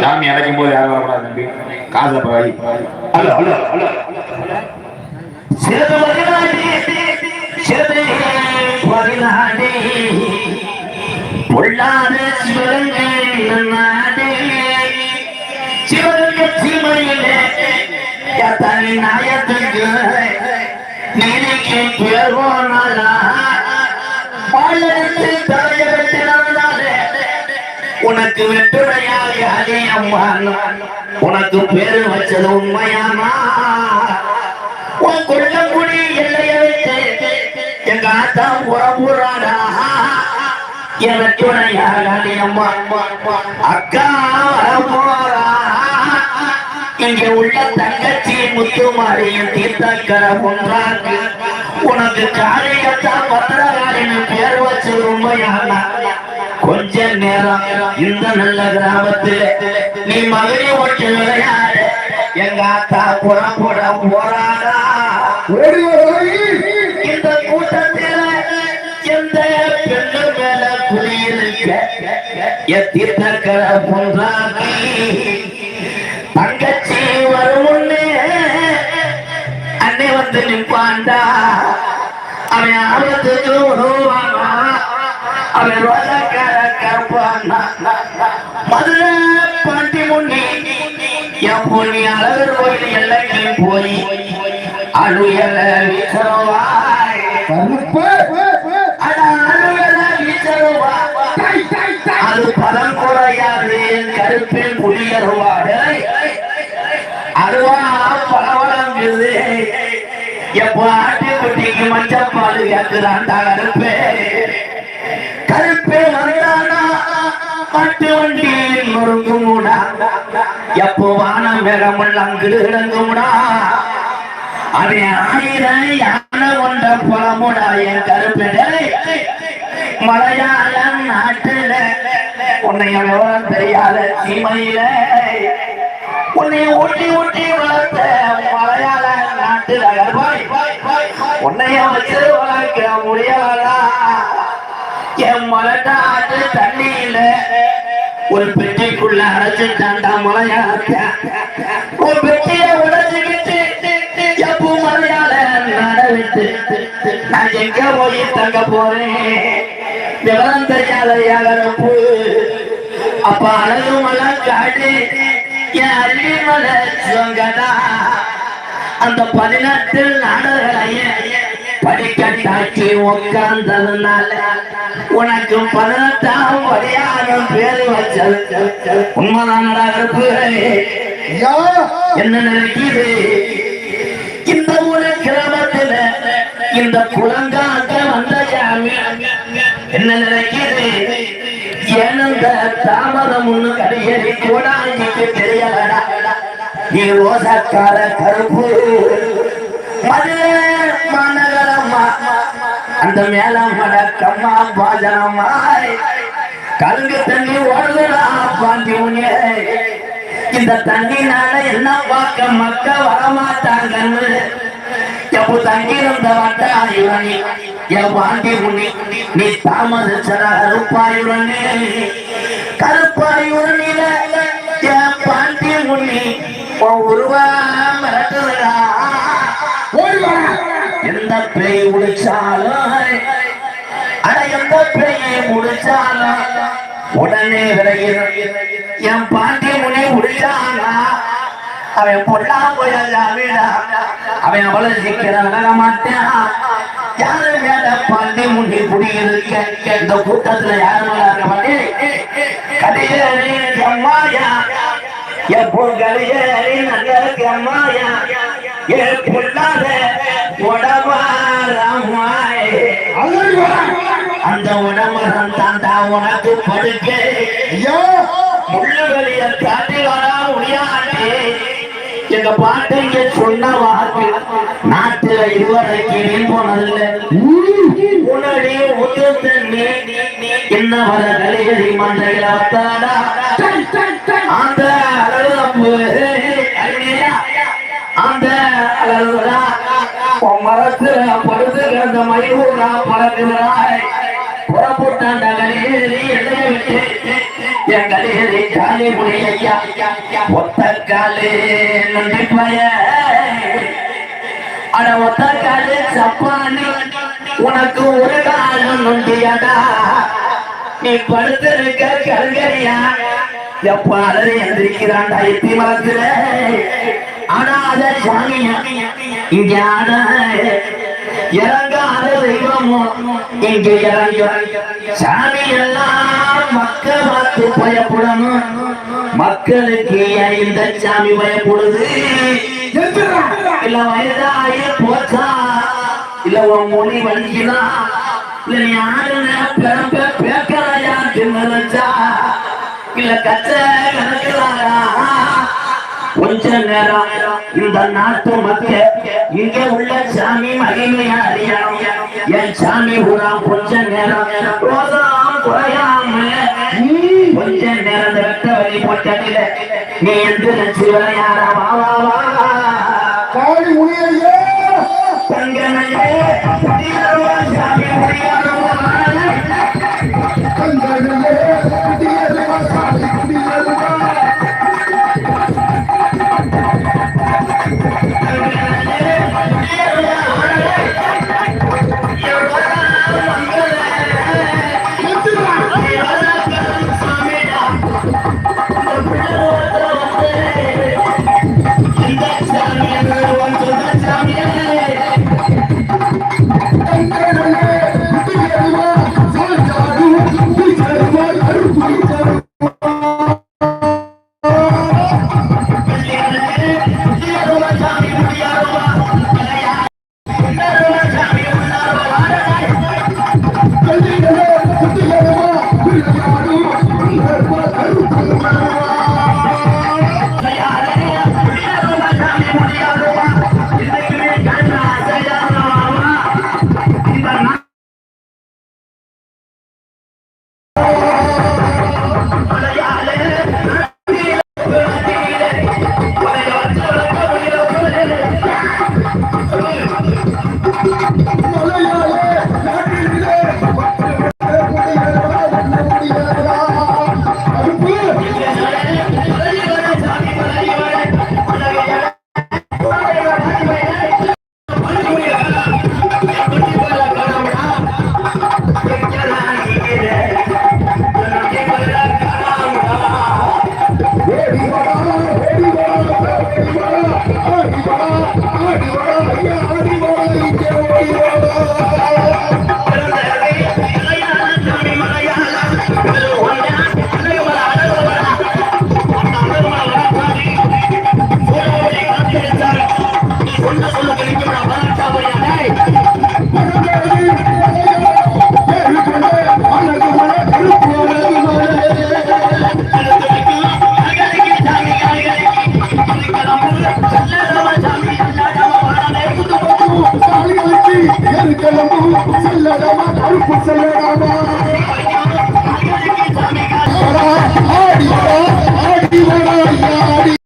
சாமி அடைக்கும் போது யாரும் வரக்கூடாது காசை பதினாடி பொல்லாத நாயத்துக்கு நீதிக்கு பேர் போனாலா உனக்கு வெட்டுடையாக அதே அம்மா உனக்கு பேரு வச்சது உண்மையானா உன் கொள்ளங்குடி எல்லைய வைத்து. எங்க ஆத்தா உறவுறாடா எனக்குடையாக அதே அம்மா அக்கா வரப்போறா இங்க உள்ள தங்கச்சி முத்துமாரியும் தீர்த்தக்கர ஒன்றாங்க. உனக்கு காரியத்தான் பத்திரகாரின் பேர் வச்சு உண்மையான கொஞ்ச நேரம் இந்த நல்ல கிராமத்தில். நீ மகனை ஒட்டு விளையாடு. எங்க அத்தா போறாடா ஓடி வரை இந்த கூட்டத்தில் எந்த பெண்ணு மேல குடியிருக்க? என் தீர்த்தக்கர பொன்றாக்கி தங்கச்சி வருமுன்னே அன்னை வந்து நிற்பாண்டா. அவன் ஆபத்துக்கு உதவுவானா அவன் ரோஜக்கார கருப்பானா மதுரை பாண்டி முன்னி என் பொண்ணி அழகர் கோயில் எல்லைக்கு போய் அழுயல வீசவாய் அது பதம் குறையாது கருப்பில் புளியருவாடு அருவா பரவலங்குது. எப்போ ஆட்டுக்குட்டிக்கு மஞ்சப்பால் கேட்கிறான்டா கருப்பே. கருப்பே வந்தானா மாட்டு வண்டி நொறுங்குமுடா? எப்போ வானம் வேகமுள்ள அங்கிடு கிடங்குமுடா அவன் ஆயிரம் யானை கொண்ட புலமுடா என் கருப்பிடை மலையாளம் நாட்டுல உன்னை விவரம் தெரியாத சீமையில. உன்னை ஒட்டி ஒட்டி வளர்த்த மலையாள நாட்டுல. உன்னைய வச்சு வளர்க்க முடியாதா? என் மலட்டாட்டு தண்ணியில ஒரு பெட்டிக்குள்ள அடைச்சிட்டாண்டா மலையாளத்தை. ஒரு பெட்டிய உடைச்சுக்கிட்டு எப்போ மலையாள நடவிட்டு நான் எங்க போய் தங்க போறேன்? விவரம் தெரியாத யாரப்பு அப்ப அழகு மலை காடு என் அள்ளி மலை சொங்கடா அந்த பதினெட்டு நாடுகளையும் படிக்கட்டாக்கி உட்கார்ந்ததுனால உனக்கு பதினெட்டாம் படியாரம் பேர் வச்சது. உண்மைதானடா கருப்பு? என்ன நினைக்குது? இந்த ஊர கிராமத்துல இந்த குளங்காக்க வந்த என்ன நினைக்குது? ஏனந்த தாமதம் ஒண்ணு கடையறி கூடாஞ்சிக்கு தெரியலடா? நீ ரோசக்கார கருப்பு. மதுரை மாநகரம்மா அந்த மேல கம்மா பாஜனமாய். கலங்கு தண்ணி ஓடுதுடா பாண்டி உனே இந்த தண்ணினால என்ன பார்க்க மக்க வரமாட்டாங்கன்னு. எப்போ தங்கி இருந்த வட்டாயுரணி என் பாண்டி உன்னி நீ தாமதிச்சட கருப்பாயுரணி. கருப்பாயுரணில என் பாண்டி உன்னி உன் உருவா மிரட்டுறா ஓடி எந்த பேய் முடிச்சாலும் அட எந்த பேயை முடிச்சாலும் உடனே விரைகிறது என் பாண்டிய முனி முடிச்சானா? அவன் பொல்லா போயிடா அவன் அவ்வளவு சீக்கிரம் விலக மாட்டான். யாரு மேல பாண்டி முனி குடியிருக்க இந்த கூட்டத்துல யாரு மேல இருக்க மாட்டேன் கதையே அம்மாயா? என் பொங்கலையே நல்ல அம்மாயா? என் பொல்லாத அந்த உடம்பரம் தாண்டா உனக்கு படுக்க ஐயா! முள்ளுகளிய தாண்டி வர முடியாது எங்க பாட்டு இங்க சொன்ன வாக்கு நாட்டுல இதுவரைக்கு நீ போனதில்லை உத்து தண்ணி என்ன வர கலிகளி மண்டையில வத்தாடா. படுத்து கிடந்த மயூரா பறக்குகிறாய் புறப்பட்டாண்ட கலிகளி எல்லையை விட்டு என் கலையரை காலை முனையா ஒத்த காலே நன்றி பய அட ஒத்த காலே சப்பானி உனக்கு ஒரு காலம் நொண்டியடா நீ படுத்திருக்க கருங்கரியா எப்பாரு எந்திரிக்கிறான்டா எத்தி மரத்துல ஆனா அத சாமியா இங்க இறங்காத தெய்வமோ? இங்க இறங்க சாமி எல்லாம் மக்கள் பார்த்து பயப்படணும். மக்களுக்கு இந்த சாமி பயப்படுது. இல்ல வயதாய போச்சா? இல்ல உன் மொழி வலிக்குதா இல்ல நீ ஆளுன பிறப்ப பேக்கலையா தின்னச்சா இல்ல கச்ச கணக்குறாரா கொஞ்ச நேரம் இந்த நாட்டு மக்கள் இங்க உள்ள சாமி மகிமையா அறியணும். என் சாமி கூட கொஞ்ச நேரம். குறையாம கொஞ்ச நேரம் வெட்ட வழி போட்டதில்லை நீ எந்த சிவனையாரா வா வா வா. காடி முடியாது Oh, செல்லதாமா கருப்பு செல்லதாமா ஆடி ஆடி